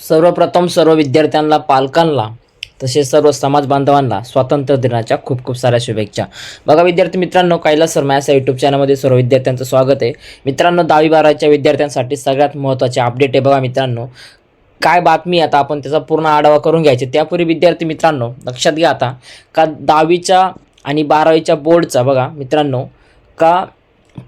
सर्वप्रथम सर्व विद्यार्थ्यांना पालकांना तसेच सर्व समाज बांधवांना स्वातंत्र्य दिनाच्या खूप खूप साऱ्या शुभेच्छा. बघा विद्यार्थी मित्रांनो कैलास सर मॅथ्स या यूट्यूब चॅनलमध्ये सर्व विद्यार्थ्यांचं स्वागत आहे. मित्रांनो दहावी बारावीच्या विद्यार्थ्यांसाठी सगळ्यात महत्त्वाचे अपडेट आहे बघा मित्रांनो. काय बातमी आता आपण त्याचा पूर्ण आढावा करून घ्यायचे. त्यापूर्वी विद्यार्थी मित्रांनो लक्षात घ्या आता. का दहावीच्या आणि बारावीच्या बोर्डचा बघा मित्रांनो का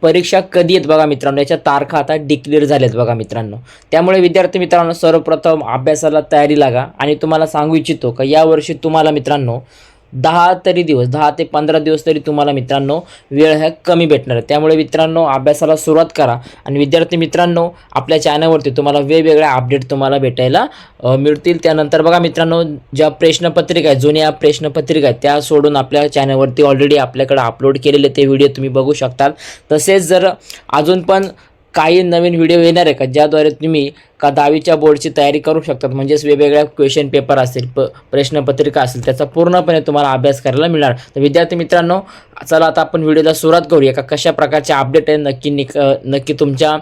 परीक्षा कधी आहेत बघा मित्रांनो? याच्या तारखा आता डिक्लेअर झाल्यात बघा मित्रांनो. त्यामुळे विद्यार्थी मित्रांनो सर्वप्रथम अभ्यासाला तयारी लागा. आणि तुम्हाला सांगू इच्छितो का यावर्षी तुम्हाला मित्रांनो दहा तरी दिवस दहा ते पंधरा दिवस तरी तुम्हाला मित्रांनो वेळ ह्या कमी भेटणार आहे. त्यामुळे मित्रांनो अभ्यासाला सुरुवात करा. आणि विद्यार्थी मित्रांनो आपल्या चॅनलवरती तुम्हाला वेगवेगळ्या अपडेट तुम्हाला भेटायला मिळतील. त्यानंतर बघा मित्रांनो ज्या प्रश्नपत्रिका आहेत जुन्या प्रश्नपत्रिका आहेत त्या सोडून आपल्या चॅनलवरती ऑलरेडी आपल्याकडे अपलोड केलेले ते व्हिडिओ तुम्ही बघू शकता तसेच जर अजून पण काही नवीन व्हिडिओ येणार आहे का? ज्याद्वारे तुम्ही का दहावीच्या बोर्डची तयारी करू शकतात? म्हणजेच वेगवेगळ्या क्वेश्चन पेपर असतील प प्रश्नपत्रिका असेल त्याचा पूर्णपणे तुम्हाला अभ्यास करायला मिळणार. तर विद्यार्थी मित्रांनो चला आता आपण व्हिडिओला सुरुवात करूया का? कशा प्रकारचे अपडेट आहे? नक्की निक नक्की तुमच्या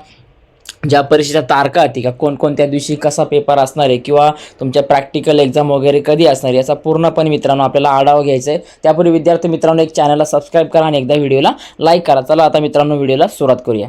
ज्या परीक्षेच्या तारखा होती का कोणकोणत्या दिवशी कसा पेपर असणार आहे किंवा तुमच्या प्रॅक्टिकल एक्झाम वगैरे कधी असणार याचा पूर्णपणे मित्रांनो आपल्याला आढावा घ्यायचा आहे. त्यापूर्वी विद्यार्थी मित्रांनो एक चॅनलला सबस्क्राईब करा आणि एकदा व्हिडिओला लाईक करा. चला आता मित्रांनो व्हिडिओला सुरुवात करूया.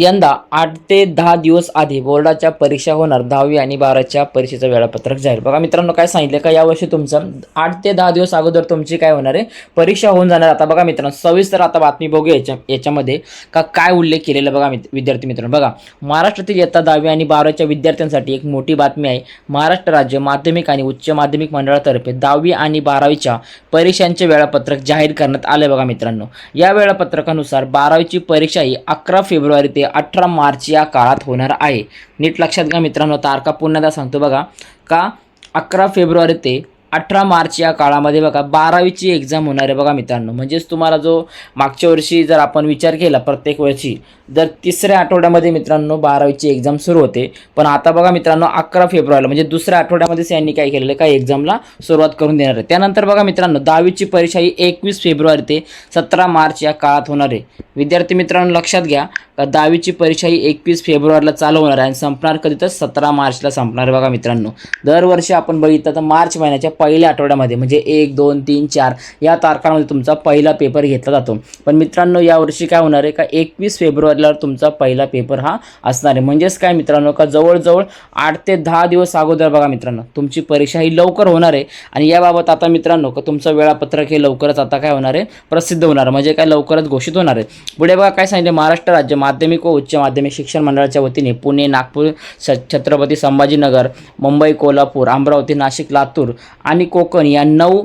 यंदा आठ ते दहा दिवस आधी बोर्डाच्या परीक्षा होणार दहावी आणि बाराच्या परीक्षेचं वेळापत्रक जाहीर. बघा मित्रांनो काय सांगितलं? का यावर्षी तुमचं आठ ते दहा दिवस अगोदर तुमची काय होणार आहे? परीक्षा होऊन जाणार. आता बघा मित्रांनो सविस्तर आता बातमी बघूया याच्या याच्यामध्ये का काय उल्लेख केलेला बघा मित्र विद्यार्थी मित्रांनो. बघा महाराष्ट्रातील इयत्ता दहावी आणि बारावीच्या विद्यार्थ्यांसाठी एक मोठी बातमी आहे. महाराष्ट्र राज्य माध्यमिक आणि उच्च माध्यमिक मंडळातर्फे दहावी आणि बारावीच्या परीक्षांचे वेळापत्रक जाहीर करण्यात आले बघा मित्रांनो. या वेळापत्रकानुसार बारावीची परीक्षा ही अकरा फेब्रुवारी ते अठरा मार्च या काळात होणार आहे. नीट लक्षात घ्या मित्रांनो तारखा पुन्हा एकदा सांगतो बघा. का? अकरा फेब्रुवारी ते अठरा मार्च या काळामध्ये बघा बारावीची एक्झाम होणार आहे बघा मित्रांनो. म्हणजेच तुम्हाला जो मागच्या वर्षी जर आपण विचार केला प्रत्येक वर्षी जर तिसऱ्या आठवड्यामध्ये मित्रांनो बारावीची एक्झाम सुरू होते. पण आता बघा मित्रांनो अकरा फेब्रुवारीला म्हणजे दुसऱ्या आठवड्यामध्येच यांनी काय केलेलं आहे, काय एक्झामला सुरुवात करून देणार आहे. त्यानंतर बघा मित्रांनो दहावीची परीक्षा ही एकवीस फेब्रुवारी ते सतरा मार्च या काळात होणार आहे. विद्यार्थी मित्रांनो लक्षात घ्या का दहावीची परीक्षा ही एकवीस फेब्रुवारीला चालू होणार आहे आणि संपणार कधी तर सतरा मार्चला संपणार आहे बघा मित्रांनो. दरवर्षी आपण बघितलं तर मार्च महिन्याच्या पहिल्या आठवड्यामध्ये म्हणजे एक दोन तीन चार या तारखांमध्ये तुमचा पहिला पेपर घेतला जातो. पण मित्रांनो यावर्षी काय होणार आहे का एकवीस फेब्रुवारीला तुमचा पहिला पेपर हा असणार आहे. म्हणजेच काय मित्रांनो का जवळजवळ आठ ते दहा दिवस अगोदर बघा मित्रांनो तुमची परीक्षा ही लवकर होणार आहे. आणि याबाबत आता मित्रांनो का तुमचं वेळापत्रक हे लवकरच आता काय होणार आहे प्रसिद्ध होणार म्हणजे काय लवकरच घोषित होणार आहे. पुढे बघा काय सांगितले महाराष्ट्र राज्य माध्यमिक व उच्च माध्यमिक शिक्षण मंडळाच्या वतीने पुणे नागपूर छ छत्रपती संभाजीनगर मुंबई कोल्हापूर अमरावती नाशिक लातूर आणि कोकण या नऊ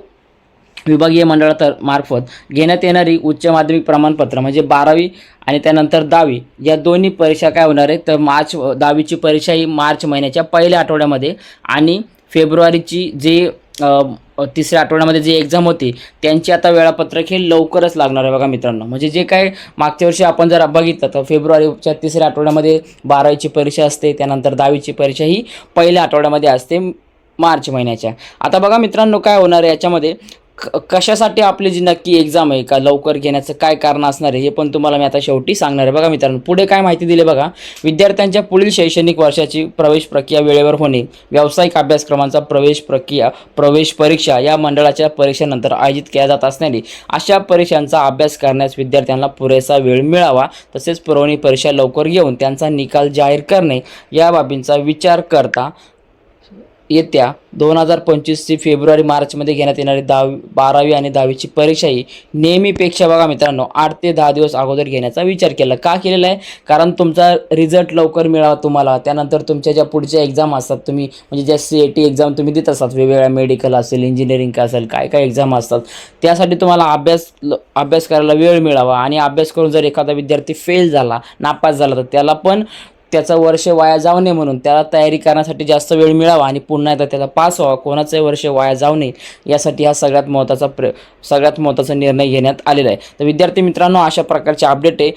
विभागीय मंडळात मार्फत घेण्यात येणारी उच्च माध्यमिक प्रमाणपत्र म्हणजे बारावी आणि त्यानंतर दहावी या दोन्ही परीक्षा काय होणार आहेत? तर मार्च दहावीची परीक्षा ही मार्च महिन्याच्या पहिल्या आठवड्यामध्ये आणि फेब्रुवारीची जे तिसऱ्या आठवड्यामध्ये जी एक्झाम होती त्यांची आता वेळापत्रक हे लवकरच लागणार आहे बघा मित्रांनो. म्हणजे जे काय मागच्या वर्षी आपण जर बघितलं तर फेब्रुवारीच्या तिसऱ्या आठवड्यामध्ये बारावीची परीक्षा असते त्यानंतर दहावीची परीक्षा ही पहिल्या आठवड्यामध्ये असते. मार्च महिन्याच्या. आता बघा मित्रांनो काय होणार आहे याच्यामध्ये. क- कशासाठी आपली जी नक्की एक्झाम आहे का लवकर घेण्याचं काय कारण असणार आहे हे पण तुम्हाला मी आता शेवटी सांगणार आहे. बघा मित्रांनो पुढे काय माहिती दिली बघा. विद्यार्थ्यांच्या पुढील शैक्षणिक वर्षाची प्रवेश प्रक्रिया वेळेवर होणे व्यावसायिक अभ्यासक्रमांचा प्रवेश प्रक्रिया प्रवेश परीक्षा या मंडळाच्या परीक्षेनंतर आयोजित केल्या जात असणारी अशा परीक्षांचा अभ्यास करण्यास विद्यार्थ्यांना पुरेसा वेळ मिळावा. तसेच पुरवणी परीक्षा लवकर घेऊन त्यांचा निकाल जाहीर करणे या बाबींचा विचार करता येत्या दोन हजार पंचवीसची फेब्रुवारी मार्चमध्ये घेण्यात येणारी दहावी बारावी आणि दहावीची परीक्षा ही नेहमीपेक्षा बघा मित्रांनो आठ ते दहा दिवस अगोदर घेण्याचा विचार केला. का केलेला आहे? कारण तुमचा रिझल्ट लवकर मिळावा तुम्हाला. त्यानंतर तुमच्या ज्या पुढच्या एक्झाम असतात तुम्ही म्हणजे ज्या सी ए टी एक्झाम तुम्ही देत असतात वेगवेगळ्या मेडिकल असेल इंजिनिअरिंग असेल काय काय एक्झाम असतात त्यासाठी तुम्हाला अभ्यास ल- अभ्यास करायला वेळ मिळावा. आणि अभ्यास करून जर एखादा विद्यार्थी फेल झाला नापास झाला तर त्याला पण त्याचं वर्ष वाया जाऊ नये म्हणून त्याला तयारी करण्यासाठी जास्त वेळ मिळावा आणि पुन्हा एकदा त्याचा पास व्हावा. कोणाचंही वर्ष वाया जाऊ नये यासाठी हा सगळ्यात महत्त्वाचा प्र सगळ्यात महत्त्वाचा निर्णय घेण्यात आलेला आहे. तर विद्यार्थी मित्रांनो अशा प्रकारचे अपडेट आहे.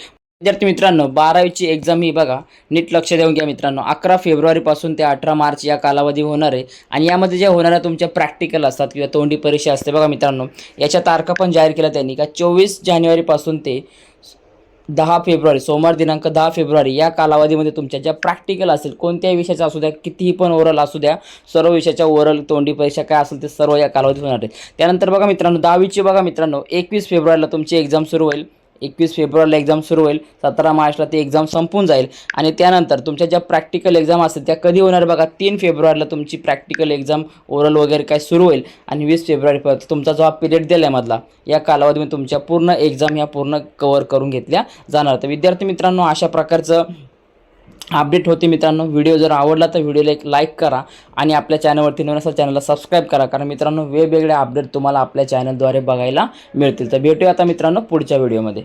विद्यार्थी मित्रांनो बारावीची एक्झाम ही बघा नीट लक्ष देऊन घ्या मित्रांनो. अकरा फेब्रुवारीपासून ते अठरा मार्च या कालावधी होणार आहे. आणि यामध्ये ज्या होणाऱ्या तुमच्या प्रॅक्टिकल असतात किंवा तोंडी परीक्षा असते बघा मित्रांनो याच्या तारखा पण जाहीर केल्या त्यांनी का चोवीस जानेवारीपासून ते दहा फेब्रुवारी सोमवार दिनांक दहा फेब्रुवारी या कालावधीमध्ये तुमच्या ज्या प्रॅक्टिकल असेल कोणत्याही विषयाचा असू द्या कितीही पण ओरल असू द्या सर्व विषयाच्या ओरल तोंडी परीक्षा काय असेल ते सर्व या कालावधीत होणार आहेत. त्यानंतर बघा मित्रांनो दहावीची बघा मित्रांनो एकवीस फेब्रुवारीला तुमची एक्झाम सुरू होईल. एकवीस फेब्रुवारीला एक्झाम सुरू होईल सतरा मार्चला ती एक्झाम संपून जाईल. आणि त्यानंतर तुमच्या ज्या प्रॅक्टिकल एक्झाम असतील त्या कधी होणार बघा? तीन फेब्रुवारीला तुमची प्रॅक्टिकल एक्झाम ओरल वगैरे काय सुरू होईल आणि वीस फेब्रुवारीपर्यंत तुमचा जो हा पिरियड दिला आहे मधला या कालावधीमध्ये तुमच्या पूर्ण एक्झाम ह्या पूर्ण कवर करून घेतल्या जाणार. तर विद्यार्थी मित्रांनो अशा प्रकारचं अपडेट होते मित्रांनो. व्हिडिओ जर आवडला तर व्हिडिओला एक लाईक करा आणि आपल्या चॅनलवरती नवीन असेल चॅनलला सबस्क्राईब करा. कारण मित्रांनो वेगवेगळे अपडेट तुम्हाला आपल्या चॅनलद्वारे बघायला मिळतील. तर भेटूया आता मित्रांनो पुढच्या व्हिडिओमध्ये.